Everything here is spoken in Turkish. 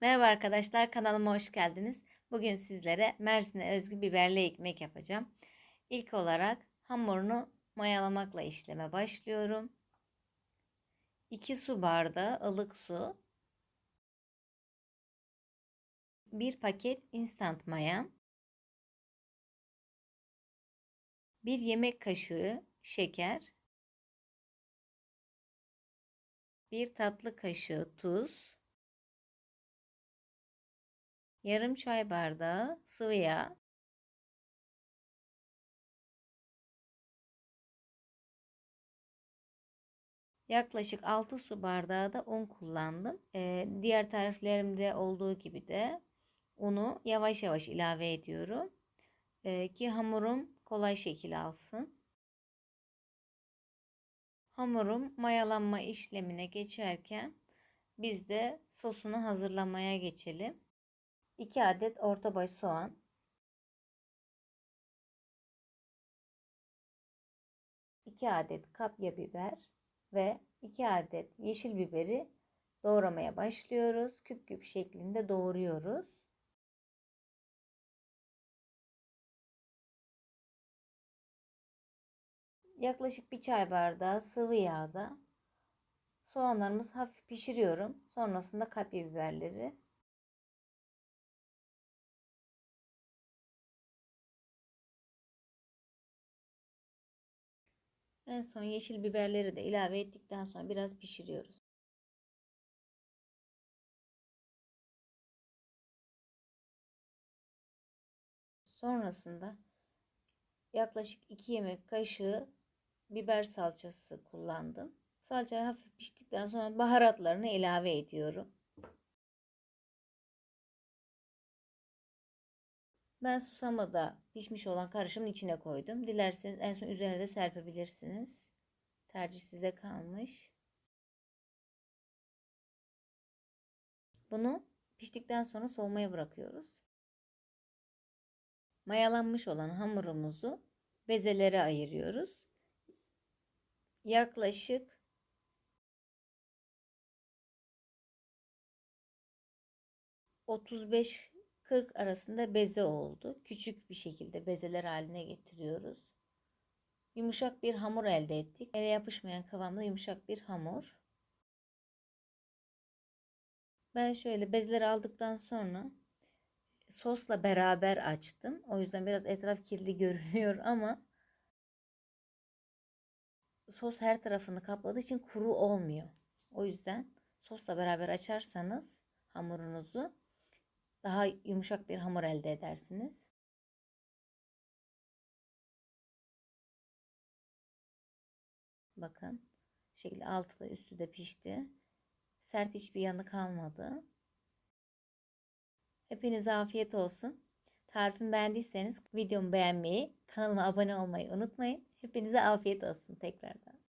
Merhaba arkadaşlar kanalıma hoş geldiniz. Bugün sizlere Mersin'e özgü biberli ekmek yapacağım. İlk olarak hamurunu mayalamakla işleme başlıyorum. 2 su bardağı ılık su. 1 paket instant maya. 1 yemek kaşığı şeker. 1 tatlı kaşığı tuz. Yarım çay bardağı sıvı yağ. Yaklaşık 6 su bardağı da un kullandım. Ee, diğer tariflerimde olduğu gibi de unu yavaş yavaş ilave ediyorum. Ee, ki hamurum kolay şekil alsın. Hamurum mayalanma işlemine geçerken biz de sosunu hazırlamaya geçelim. 2 adet orta boy soğan, iki adet kapya biber ve 2 adet yeşil biberi doğramaya başlıyoruz. Küp küp şeklinde doğruyoruz. Yaklaşık bir çay bardağı sıvı yağda soğanlarımızı hafif pişiriyorum. Sonrasında kapya biberleri En son yeşil biberleri de ilave ettikten sonra biraz pişiriyoruz. Sonrasında yaklaşık 2 yemek kaşığı biber salçası kullandım. Salça hafif piştikten sonra baharatlarını ilave ediyorum. Ben susama da pişmiş olan karışımın içine koydum. Dilerseniz en son üzerine de serpebilirsiniz. Tercih size kalmış. Bunu piştikten sonra soğumaya bırakıyoruz. Mayalanmış olan hamurumuzu bezelere ayırıyoruz. Yaklaşık 35 40 arasında beze oldu. Küçük bir şekilde bezeler haline getiriyoruz. Yumuşak bir hamur elde ettik. Ele yapışmayan kıvamda yumuşak bir hamur. Ben şöyle bezleri aldıktan sonra sosla beraber açtım. O yüzden biraz etraf kirli görünüyor ama sos her tarafını kapladığı için kuru olmuyor. O yüzden sosla beraber açarsanız hamurunuzu daha yumuşak bir hamur elde edersiniz. Bakın. şekilde altı da üstü de pişti. Sert hiçbir yanı kalmadı. Hepinize afiyet olsun. Tarifimi beğendiyseniz videomu beğenmeyi, kanalıma abone olmayı unutmayın. Hepinize afiyet olsun tekrardan.